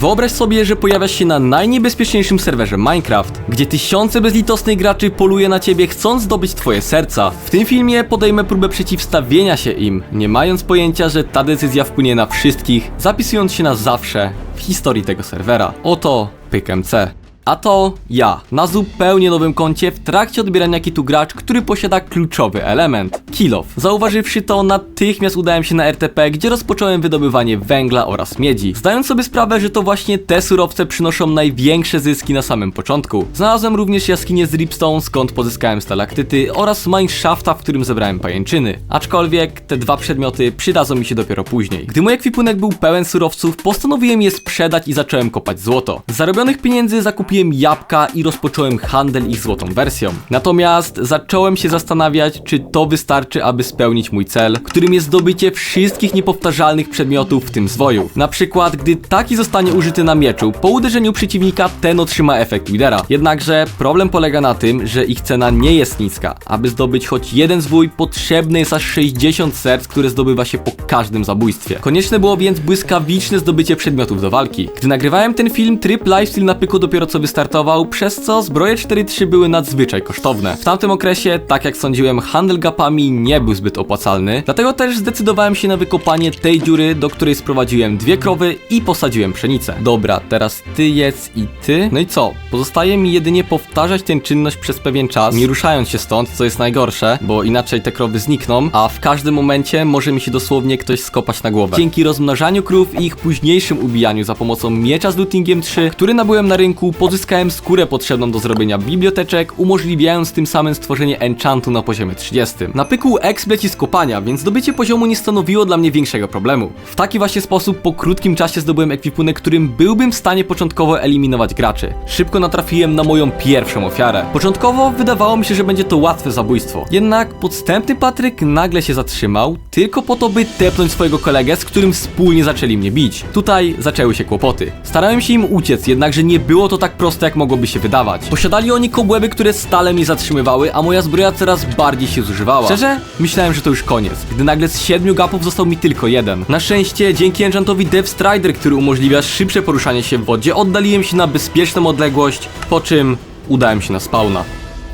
Wyobraź sobie, że pojawiasz się na najniebezpieczniejszym serwerze Minecraft, gdzie tysiące bezlitosnych graczy poluje na ciebie chcąc zdobyć twoje serca. W tym filmie podejmę próbę przeciwstawienia się im, nie mając pojęcia, że ta decyzja wpłynie na wszystkich, zapisując się na zawsze w historii tego serwera. Oto PykMC. A to ja, na zupełnie nowym koncie w trakcie odbierania kitu gracz, który posiada kluczowy element Kill off. Zauważywszy to, natychmiast udałem się na RTP, gdzie rozpocząłem wydobywanie węgla oraz miedzi. Zdając sobie sprawę, że to właśnie te surowce przynoszą największe zyski na samym początku. Znalazłem również jaskinię z Ripstone, skąd pozyskałem stalaktyty oraz mineshafta, w którym zebrałem pajęczyny. Aczkolwiek te dwa przedmioty przydadzą mi się dopiero później. Gdy mój ekwipunek był pełen surowców, postanowiłem je sprzedać i zacząłem kopać złoto. Z zarobionych pieniędzy zakupiłem jabłka i rozpocząłem handel ich złotą wersją. Natomiast zacząłem się zastanawiać, czy to wystarczy, aby spełnić mój cel, którym jest zdobycie wszystkich niepowtarzalnych przedmiotów w tym zwoju. Na przykład, gdy taki zostanie użyty na mieczu, po uderzeniu przeciwnika ten otrzyma efekt Widera. Jednakże problem polega na tym, że ich cena nie jest niska. Aby zdobyć choć jeden zwój, potrzebne jest aż 60 serc, które zdobywa się po każdym zabójstwie. Konieczne było więc błyskawiczne zdobycie przedmiotów do walki. Gdy nagrywałem ten film, tryb lifestyle na pyku dopiero co wystartował, przez co zbroje 4.3 były nadzwyczaj kosztowne. W tamtym okresie, tak jak sądziłem, handel gapami nie był zbyt opłacalny, dlatego też zdecydowałem się na wykopanie tej dziury, do której sprowadziłem dwie krowy i posadziłem pszenicę. Dobra, teraz ty jedz i ty. No i co? Pozostaje mi jedynie powtarzać tę czynność przez pewien czas, nie ruszając się stąd, co jest najgorsze, bo inaczej te krowy znikną, a w każdym momencie może mi się dosłownie ktoś skopać na głowę. Dzięki rozmnażaniu krów i ich późniejszym ubijaniu za pomocą miecza z lootingiem 3, który nabyłem na rynku, pozyskałem skórę potrzebną do zrobienia biblioteczek, umożliwiając tym samym stworzenie enchantu na poziomie 30. Na pyku X leci z kopania, więc zdobycie poziomu nie stanowiło dla mnie większego problemu. W taki właśnie sposób po krótkim czasie zdobyłem ekwipunek, którym byłbym w stanie początkowo eliminować graczy. Szybko natrafiłem na moją pierwszą ofiarę. Początkowo wydawało mi się, że będzie to łatwe zabójstwo. Jednak podstępny Patryk nagle się zatrzymał, tylko po to, by tepnąć swojego kolegę, z którym wspólnie zaczęli mnie bić. Tutaj zaczęły się kłopoty. Starałem się im uciec, jednakże nie było to tak proste, jak mogłoby się wydawać. Posiadali oni kobłęby, które stale mnie zatrzymywały, a moja zbroja coraz bardziej się zużywała. Szczerze, myślałem, że to już koniec, gdy nagle z siedmiu gapów został mi tylko jeden. Na szczęście, dzięki enchantowi Death Strider, który umożliwia szybsze poruszanie się w wodzie, oddaliłem się na bezpieczną odległość, po czym udałem się na spawna.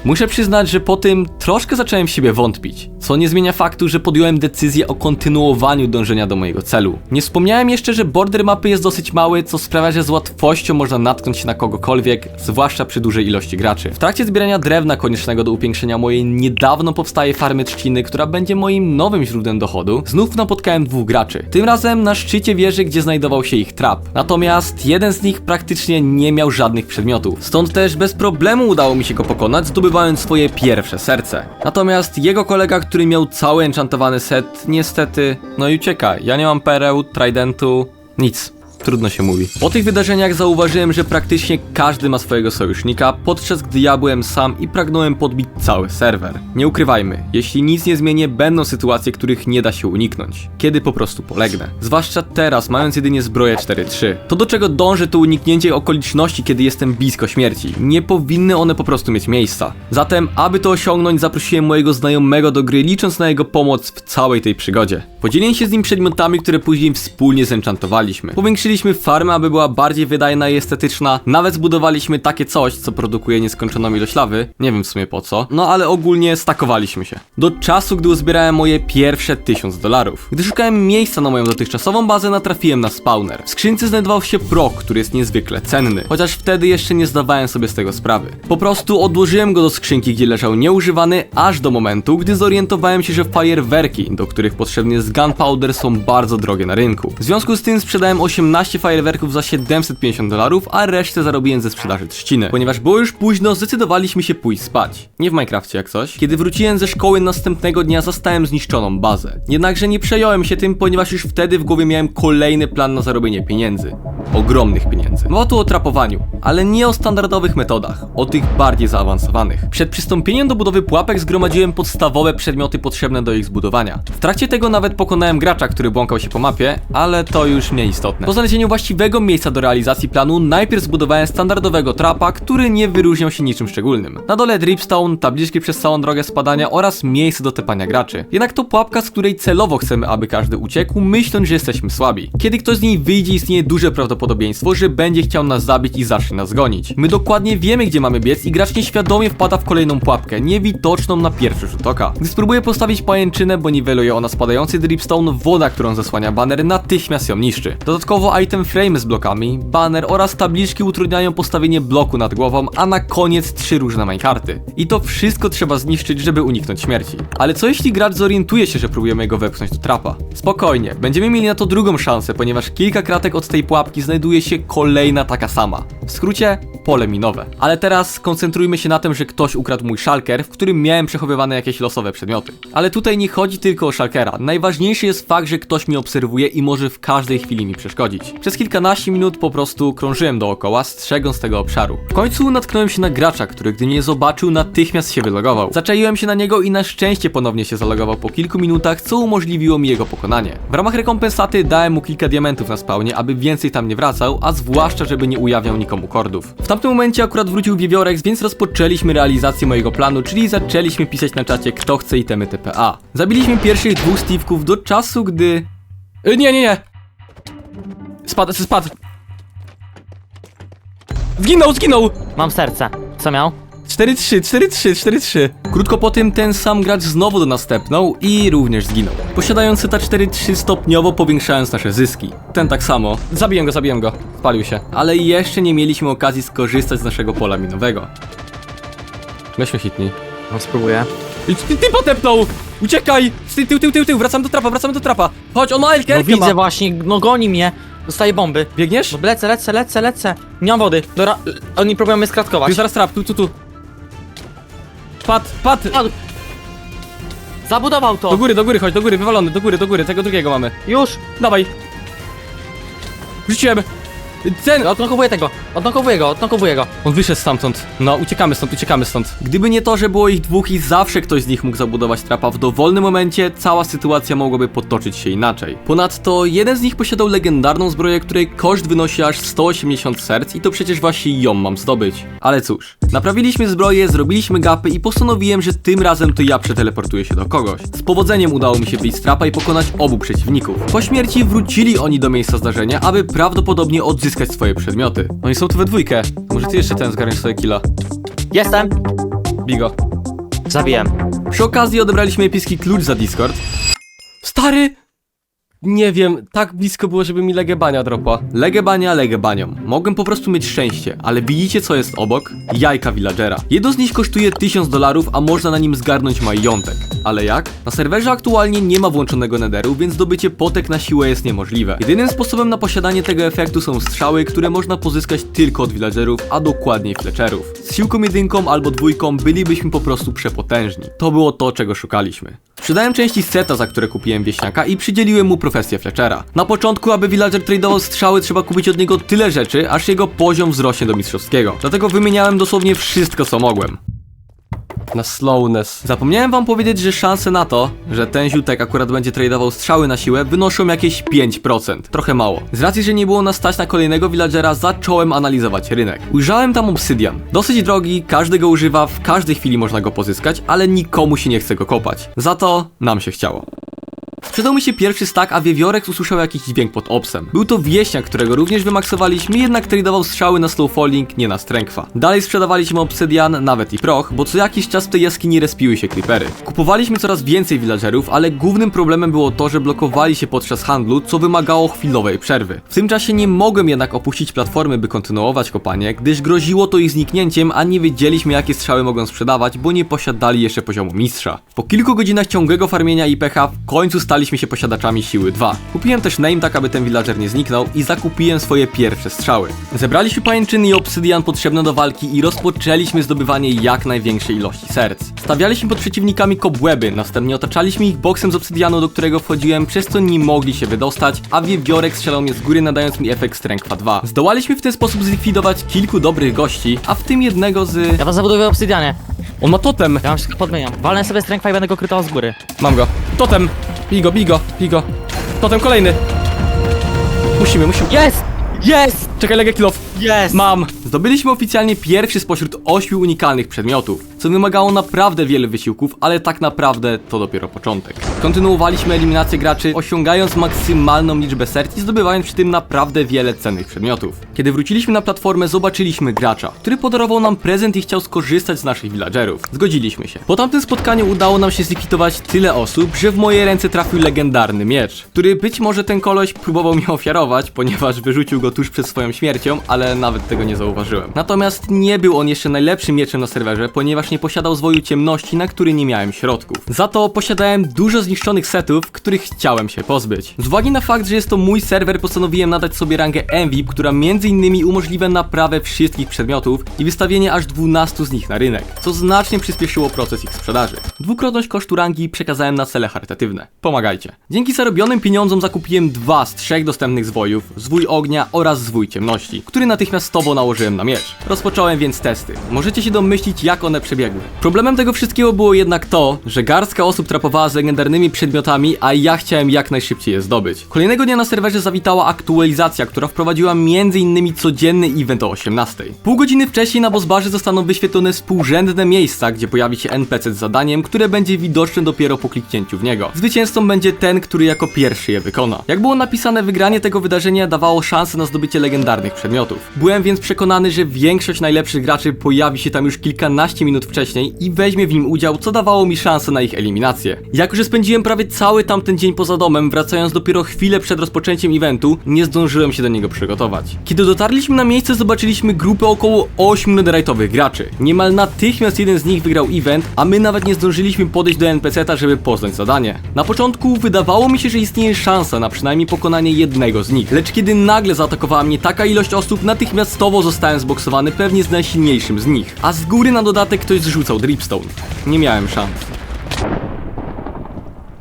Muszę przyznać, że po tym troszkę zacząłem w siebie wątpić, co nie zmienia faktu, że podjąłem decyzję o kontynuowaniu dążenia do mojego celu. Nie wspomniałem jeszcze, że border mapy jest dosyć mały, co sprawia, że z łatwością można natknąć się na kogokolwiek, zwłaszcza przy dużej ilości graczy. W trakcie zbierania drewna koniecznego do upiększenia mojej niedawno powstaje farmy trzciny, która będzie moim nowym źródłem dochodu, znów napotkałem dwóch graczy. Tym razem na szczycie wieży, gdzie znajdował się ich trap. Natomiast jeden z nich praktycznie nie miał żadnych przedmiotów. Stąd też bez problemu udało mi się go pokonać, zdobywając swoje pierwsze serce. Natomiast jego kolega, który miał cały enchantowany set, niestety, no i ucieka. Ja nie mam pereł, tridentu, nic. Trudno się mówi. Po tych wydarzeniach zauważyłem, że praktycznie każdy ma swojego sojusznika, podczas gdy ja byłem sam i pragnąłem podbić cały serwer. Nie ukrywajmy, jeśli nic nie zmienię, będą sytuacje, których nie da się uniknąć. Kiedy po prostu polegnę. Zwłaszcza teraz, mając jedynie zbroję 4-3. To do czego dążę to uniknięcie okoliczności, kiedy jestem blisko śmierci. Nie powinny one po prostu mieć miejsca. Zatem, aby to osiągnąć, zaprosiłem mojego znajomego do gry, licząc na jego pomoc w całej tej przygodzie. Podzieliłem się z nim przedmiotami, które później wspólnie zenchantowaliśmy. Powiększyliśmy farmę, aby była bardziej wydajna i estetyczna. Nawet zbudowaliśmy takie coś, co produkuje nieskończoną ilość lawy. Nie wiem w sumie po co. No ale ogólnie stakowaliśmy się. Do czasu, gdy uzbierałem moje pierwsze 1000 dolarów. Gdy szukałem miejsca na moją dotychczasową bazę, natrafiłem na spawner. W skrzynce znajdował się prok, który jest niezwykle cenny. Chociaż wtedy jeszcze nie zdawałem sobie z tego sprawy. Po prostu odłożyłem go do skrzynki, gdzie leżał nieużywany, aż do momentu, gdy zorientowałem się, że fajerwerki, do których potrzebny jest gunpowder, są bardzo drogie na rynku. W związku z tym sprzedałem 18 fajerwerków za 750 dolarów, a resztę zarobiłem ze sprzedaży trzciny. Ponieważ było już późno, zdecydowaliśmy się pójść spać. Nie w Minecrafcie jak coś. Kiedy wróciłem ze szkoły następnego dnia, zastałem zniszczoną bazę. Jednakże nie przejąłem się tym, ponieważ już wtedy w głowie miałem kolejny plan na zarobienie pieniędzy. Ogromnych pieniędzy. Mowa tu o trapowaniu, ale nie o standardowych metodach, o tych bardziej zaawansowanych. Przed przystąpieniem do budowy pułapek zgromadziłem podstawowe przedmioty potrzebne do ich zbudowania. W trakcie tego nawet pokonałem gracza, który błąkał się po mapie, ale to już mniej istotne. Znalezieniu właściwego miejsca do realizacji planu najpierw zbudowałem standardowego trapa, który nie wyróżniał się niczym szczególnym. Na dole dripstone, tabliczki przez całą drogę spadania oraz miejsce do tepania graczy. Jednak to pułapka, z której celowo chcemy, aby każdy uciekł, myśląc, że jesteśmy słabi. Kiedy ktoś z niej wyjdzie, istnieje duże prawdopodobieństwo, że będzie chciał nas zabić i zacznie nas gonić. My dokładnie wiemy, gdzie mamy biec i gracz nieświadomie wpada w kolejną pułapkę, niewidoczną na pierwszy rzut oka. Gdy spróbuje postawić pajęczynę, bo niweluje ona spadający dripstone, woda, którą zasłania banner, natychmiast ją niszczy. Dodatkowo item frame z blokami, banner oraz tabliczki utrudniają postawienie bloku nad głową, a na koniec trzy różne minekarty. I to wszystko trzeba zniszczyć, żeby uniknąć śmierci. Ale co jeśli gracz zorientuje się, że próbujemy go wepchnąć do trapa? Spokojnie, będziemy mieli na to drugą szansę, ponieważ kilka kratek od tej pułapki znajduje się kolejna taka sama. W skrócie, pole minowe. Ale teraz skoncentrujmy się na tym, że ktoś ukradł mój szalker, w którym miałem przechowywane jakieś losowe przedmioty. Ale tutaj nie chodzi tylko o szalkera. Najważniejszy jest fakt, że ktoś mnie obserwuje i może w każdej chwili mi przeszkodzić. Przez kilkanaście minut po prostu krążyłem dookoła, strzegąc tego obszaru. W końcu natknąłem się na gracza, który gdy mnie zobaczył, natychmiast się wylogował. Zaczaiłem się na niego i na szczęście ponownie się zalogował po kilku minutach, co umożliwiło mi jego pokonanie. W ramach rekompensaty dałem mu kilka diamentów na spawnie, aby więcej tam nie wracał, a zwłaszcza, żeby nie ujawniał nikomu kordów. W tamtym momencie akurat wrócił Wiewiorek, więc rozpoczęliśmy realizację mojego planu, czyli zaczęliśmy pisać na czacie kto chce itemy TPA. Zabiliśmy pierwszych dwóch Steve'ków do czasu, gdy... Y, nie, nie, nie! Spadł, spadł! Zginął, zginął! Mam serce. Co miał? 4-3, 4-3, 4-3. Krótko po tym ten sam gracz znowu do nas stepnął i również zginął. Posiadający ta 4-3 stopniowo powiększając nasze zyski. Ten tak samo. Zabiłem go, zabiłem go. Spalił się. Ale jeszcze nie mieliśmy okazji skorzystać z naszego pola minowego. Weźmy hitni. No spróbuję. I Ty, ty potepnął! Uciekaj! Ty, tył, tył, tył, tył, wracamy do trapa, wracamy do trapa. Chodź, on ma elkę, No elkę widzę ma. właśnie, no goni mnie. Dostaję bomby. Biegniesz? No lecę, lecę, lecę, lecę. Nie mam wody. Dobra, oni próbują mnie skratkować. Ty zaraz trap, tu, tu, tu. Pad, pad! Padł. Zabudował Do to. góry, do góry, chodź, do góry, wywalony, do góry, do góry, tego drugiego mamy. Już. Dawaj. Rzuciłem. Ten, Odnokowuję tego. Odnokowuję go, odnokowuję go. On wyszedł stamtąd. No, uciekamy stąd, uciekamy stąd. Gdyby nie to, że było ich dwóch i zawsze ktoś z nich mógł zabudować trapa w dowolnym momencie, cała sytuacja mogłaby potoczyć się inaczej. Ponadto jeden z nich posiadał legendarną zbroję, której koszt wynosi aż 180 serc i to przecież właśnie ją mam zdobyć. Ale cóż, naprawiliśmy zbroję, zrobiliśmy gapy i postanowiłem, że tym razem to ja przeteleportuję się do kogoś. Z powodzeniem udało mi się wyjść z trapa i pokonać obu przeciwników. Po śmierci wrócili oni do miejsca zdarzenia, aby prawdopodobnie odzyskać swoje przedmioty. Oni są tu we dwójkę. Może ty jeszcze ten zgarniesz sobie killa. Jestem. Bigo. Zabiłem. Przy okazji odebraliśmy epicki klucz za Discord. Stary! Nie wiem, tak blisko było, żeby mi legebania dropła. Legebania, legebanią. Mogłem po prostu mieć szczęście, ale widzicie co jest obok? Jajka villagera. Jedno z nich kosztuje 1000 dolarów, a można na nim zgarnąć majątek. Ale jak? Na serwerze aktualnie nie ma włączonego nederu, więc zdobycie potek na siłę jest niemożliwe. Jedynym sposobem na posiadanie tego efektu są strzały, które można pozyskać tylko od villagerów, a dokładniej fletcherów. Z siłką jedynką albo dwójką bylibyśmy po prostu przepotężni. To było to, czego szukaliśmy. Sprzedałem części seta, za które kupiłem wieśniaka i przydzieliłem mu profesję Fletchera. Na początku, aby villager tradeował strzały, trzeba kupić od niego tyle rzeczy, aż jego poziom wzrośnie do mistrzowskiego. Dlatego wymieniałem dosłownie wszystko, co mogłem. Na slowness. Zapomniałem wam powiedzieć, że szanse na to, że ten ziutek akurat będzie tradeował strzały na siłę, wynoszą jakieś 5%. Trochę mało. Z racji, że nie było nas stać na kolejnego villagera, zacząłem analizować rynek. Ujrzałem tam obsydian. Dosyć drogi, każdy go używa, w każdej chwili można go pozyskać, ale nikomu się nie chce go kopać. Za to nam się chciało. Sprzedał mi się pierwszy stack, a wiewiorek usłyszał jakiś dźwięk pod obsem. Był to wieśniak, którego również wymaksowaliśmy, jednak tradował strzały na slow falling, nie na strengtha. Dalej sprzedawaliśmy obsydian, nawet i proch, bo co jakiś czas w tej jaskini respiły się creepery. Kupowaliśmy coraz więcej villagerów, ale głównym problemem było to, że blokowali się podczas handlu, co wymagało chwilowej przerwy. W tym czasie nie mogłem jednak opuścić platformy, by kontynuować kopanie, gdyż groziło to ich zniknięciem, a nie wiedzieliśmy jakie strzały mogą sprzedawać, bo nie posiadali jeszcze poziomu mistrza. Po kilku godzinach ciągłego farmienia i pecha w końcu staliśmy się posiadaczami siły 2. Kupiłem też name tak, aby ten villager nie zniknął i zakupiłem swoje pierwsze strzały. Zebraliśmy pajęczyny i obsydian potrzebne do walki i rozpoczęliśmy zdobywanie jak największej ilości serc. Stawialiśmy pod przeciwnikami kobłęby, następnie otaczaliśmy ich boksem z obsydianu, do którego wchodziłem, przez co nie mogli się wydostać, a wiewiorek strzelał mnie z góry nadając mi efekt Strength'a 2. Zdołaliśmy w ten sposób zlikwidować kilku dobrych gości, a w tym jednego z... Ja was zabuduję obsydianie. On ma totem! Ja wam wszystko podmieniam. Walnę sobie strength i będę go krytał z góry. Mam go. Totem! Bigo, bigo, bigo. Totem kolejny. musimy, musimy. Jest! Jest! Czekaj, legę kill off. Jest! Mam! Zdobyliśmy oficjalnie pierwszy spośród ośmiu unikalnych przedmiotów, co wymagało naprawdę wiele wysiłków, ale tak naprawdę to dopiero początek. Kontynuowaliśmy eliminację graczy, osiągając maksymalną liczbę serc i zdobywając przy tym naprawdę wiele cennych przedmiotów. Kiedy wróciliśmy na platformę, zobaczyliśmy gracza, który podarował nam prezent i chciał skorzystać z naszych villagerów. Zgodziliśmy się. Po tamtym spotkaniu udało nam się zlikwidować tyle osób, że w moje ręce trafił legendarny miecz, który być może ten koleś próbował mi ofiarować, ponieważ wyrzucił go tuż przed swoją śmiercią, ale nawet tego nie zauważyłem. Natomiast nie był on jeszcze najlepszym mieczem na serwerze, ponieważ nie posiadał zwoju ciemności, na który nie miałem środków. Za to posiadałem dużo zniszczonych setów, których chciałem się pozbyć. Z uwagi na fakt, że jest to mój serwer, postanowiłem nadać sobie rangę MVP, która między innymi umożliwia naprawę wszystkich przedmiotów i wystawienie aż 12 z nich na rynek, co znacznie przyspieszyło proces ich sprzedaży. Dwukrotność kosztu rangi przekazałem na cele charytatywne. Pomagajcie. Dzięki zarobionym pieniądzom zakupiłem dwa z trzech dostępnych zwojów, zwój ognia oraz zwój ciemności, który natychmiastowo nałożyłem na miecz. Rozpocząłem więc testy. Możecie się domyślić, jak one przebiegły. Problemem tego wszystkiego było jednak to, że garstka osób trapowała z legendarnymi przedmiotami, a ja chciałem jak najszybciej je zdobyć. Kolejnego dnia na serwerze zawitała aktualizacja, która wprowadziła m.in. codzienny event o 18. Pół godziny wcześniej na Bozbarze zostaną wyświetlone współrzędne miejsca, gdzie pojawi się NPC z zadaniem, które będzie widoczne dopiero po kliknięciu w niego. Zwycięzcą będzie ten, który jako pierwszy je wykona. Jak było napisane, wygranie tego wydarzenia dawało szansę na zdobycie legendarnych przedmiotów. Byłem więc przekonany, że większość najlepszych graczy pojawi się tam już kilkanaście minut wcześniej i weźmie w nim udział, co dawało mi szansę na ich eliminację. Jako, że spędziłem prawie cały tamten dzień poza domem, wracając dopiero chwilę przed rozpoczęciem eventu, nie zdążyłem się do niego przygotować. Kiedy dotarliśmy na miejsce, zobaczyliśmy grupę około 8 netherite'owych graczy. Niemal natychmiast jeden z nich wygrał event, a my nawet nie zdążyliśmy podejść do NPC-ta, żeby poznać zadanie. Na początku wydawało mi się, że istnieje szansa na przynajmniej pokonanie jednego z nich, lecz kiedy nagle zaatakowała mnie taka ilość osób, natychmiastowo zostałem zboksowany pewnie z najsilniejszym z nich. A z góry na dodatek ktoś zrzucał dripstone. Nie miałem szans.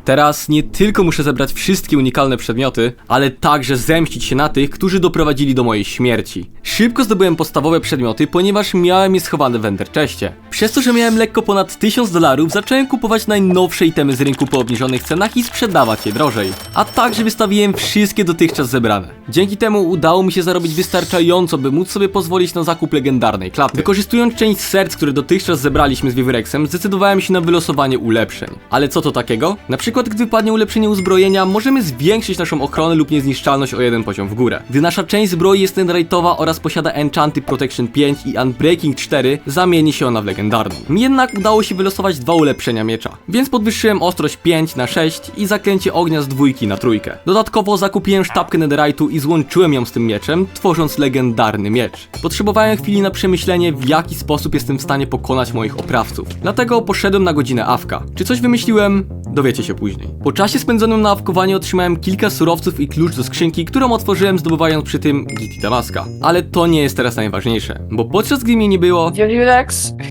Teraz nie tylko muszę zebrać wszystkie unikalne przedmioty, ale także zemścić się na tych, którzy doprowadzili do mojej śmierci. Szybko zdobyłem podstawowe przedmioty, ponieważ miałem je schowane w Enderchestie. Przez to, że miałem lekko ponad 1000 dolarów, zacząłem kupować najnowsze itemy z rynku po obniżonych cenach i sprzedawać je drożej. A także wystawiłem wszystkie dotychczas zebrane. Dzięki temu udało mi się zarobić wystarczająco, by móc sobie pozwolić na zakup legendarnej klaty. Wykorzystując część serc, które dotychczas zebraliśmy z Vivrexem, zdecydowałem się na wylosowanie ulepszeń. Ale co to takiego? Na przykład, gdy wypadnie ulepszenie uzbrojenia, możemy zwiększyć naszą ochronę lub niezniszczalność o jeden poziom w górę. Gdy nasza część zbroi jest netherite'owa oraz posiada enchanty Protection 5 i Unbreaking 4, zamieni się ona w legendarną. Mi jednak udało się wylosować dwa ulepszenia miecza, więc podwyższyłem ostrość 5 na 6 i zaklęcie ognia z dwójki na trójkę. Dodatkowo zakupiłem sztabkę netherite'u i złączyłem ją z tym mieczem, tworząc legendarny miecz. Potrzebowałem chwili na przemyślenie, w jaki sposób jestem w stanie pokonać moich oprawców. Dlatego poszedłem na godzinę awka. Czy coś wymyśliłem? Dowiecie się później. Po czasie spędzonym na awkowaniu otrzymałem kilka surowców i klucz do skrzynki, którą otworzyłem zdobywając przy tym Git i Damaska. Ale to nie jest teraz najważniejsze, bo podczas gdy mnie nie było,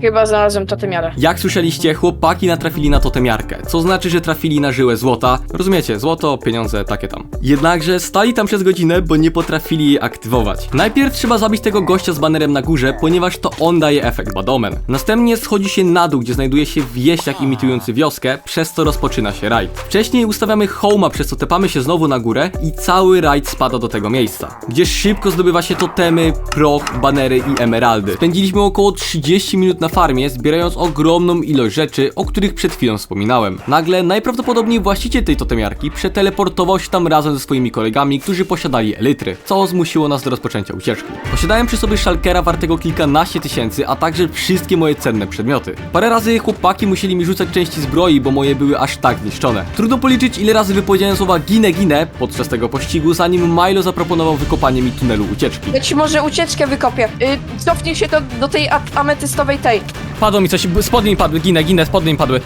chyba znalazłem totemiarę. jak słyszeliście, chłopaki natrafili na totemiarkę, co znaczy, że trafili na żyłę złota. Rozumiecie, złoto, pieniądze, takie tam. Jednakże stali tam przez godzinę, bo nie potrafili jej aktywować. Najpierw trzeba zabić tego gościa z banerem na górze, ponieważ to on daje efekt Badomen. Następnie schodzi się na dół, gdzie znajduje się wieśniak imitujący wioskę, przez co rozpoczyna się rajd. Wcześniej ustawiamy home'a, przez co tepamy się znowu na górę i cały rajd spada do tego miejsca, gdzie szybko zdobywa się totemy, prok, banery i emeraldy. Spędziliśmy około 30 minut na farmie, zbierając ogromną ilość rzeczy, o których przed chwilą wspominałem. Nagle najprawdopodobniej właściciel tej totemiarki przeteleportował się tam razem ze swoimi kolegami, którzy posiadali elitry, co zmusiło nas do rozpoczęcia ucieczki. Posiadałem przy sobie szalkera wartego kilkanaście tysięcy, a także wszystkie moje cenne przedmioty. Parę razy chłopaki musieli mi rzucać części zbroi, bo moje były aż tak zniszczone. Trudno policzyć ile razy wypowiedziałem słowa ginę ginę podczas tego pościgu, zanim Milo zaproponował wykopanie mi tunelu ucieczki. Ja ci może ucieczkę wykopię. Y, cofnij się do, do tej a- ametystowej tej. Padło mi coś, spodnie mi padły, ginę, ginę, spodnie mi padły.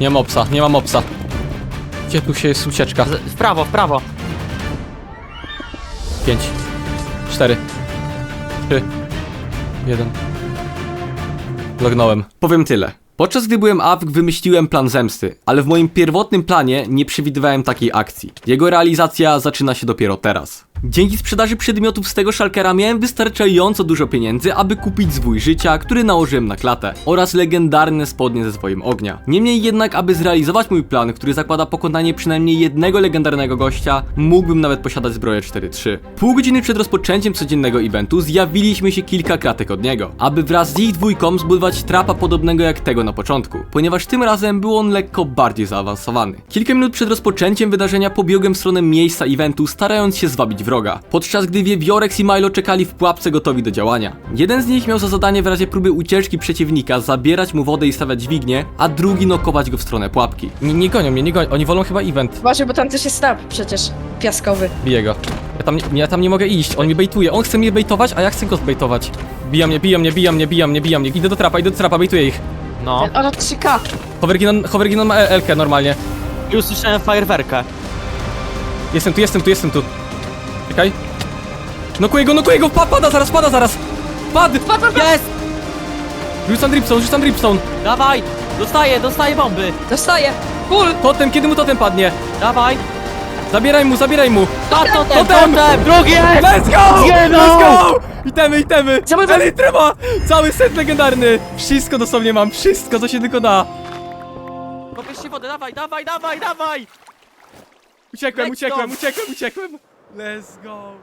Nie mam opsa, nie mam opsa. Gdzie tu się jest ucieczka? Z- W prawo, w prawo. 5, 4, 3, 1. Lognąłem. Powiem tyle. Podczas gdy byłem AWK wymyśliłem plan zemsty, ale w moim pierwotnym planie nie przewidywałem takiej akcji. Jego realizacja zaczyna się dopiero teraz. Dzięki sprzedaży przedmiotów z tego szalkera miałem wystarczająco dużo pieniędzy, aby kupić zwój życia, który nałożyłem na klatę oraz legendarne spodnie ze swoim ognia. Niemniej jednak, aby zrealizować mój plan, który zakłada pokonanie przynajmniej jednego legendarnego gościa, mógłbym nawet posiadać zbroję 4-3. Pół godziny przed rozpoczęciem codziennego eventu zjawiliśmy się kilka kratek od niego, aby wraz z ich dwójką zbudować trapa podobnego jak tego na początku, ponieważ tym razem był on lekko bardziej zaawansowany. Kilka minut przed rozpoczęciem wydarzenia pobiegłem w stronę miejsca eventu, starając się zwabić wroga, podczas gdy Wiewiorek i Milo czekali w pułapce gotowi do działania. Jeden z nich miał za zadanie w razie próby ucieczki przeciwnika zabierać mu wodę i stawiać dźwignię, a drugi nokować go w stronę pułapki. Nie, nie gonią mnie, nie gonią. Oni wolą chyba event. Uważaj, bo tam też jest snap przecież. Piaskowy. Biję go. Ja tam, nie, ja tam nie mogę iść, on mnie bejtuje. On chce mnie bejtować, a ja chcę go zbejtować. Bija mnie, bija mnie, bija mnie, bija mnie, bija mnie. Idę do trapa, idę do trapa, bejtuję ich. No. Ten, o, 3K. Hoverginon, Hoverginon ma Elkę normalnie. I usłyszałem fajerwerkę. Jestem tu, jestem tu, jestem tu. Czekaj. Nokuję go, nokuję go, pa, pada zaraz, pada zaraz. Padł! Jest! Rzucam dripstone, rzucam dripstone. Dawaj! Dostaję, dostaję bomby! Dostaję. Full. Totem, kiedy mu totem padnie? Dawaj! Zabieraj mu, zabieraj mu. Tak, totem, Totem! totem! Drugie! Let's go! Nie no! Let's go! Itemy, itemy! Zamykam. Elytryma! Cały set legendarny! Wszystko dosłownie mam, wszystko co się tylko da! Kopiesz się wodę, dawaj, dawaj, dawaj, dawaj! Uciekłem, Let's uciekłem, go. uciekłem, uciekłem! Let's go!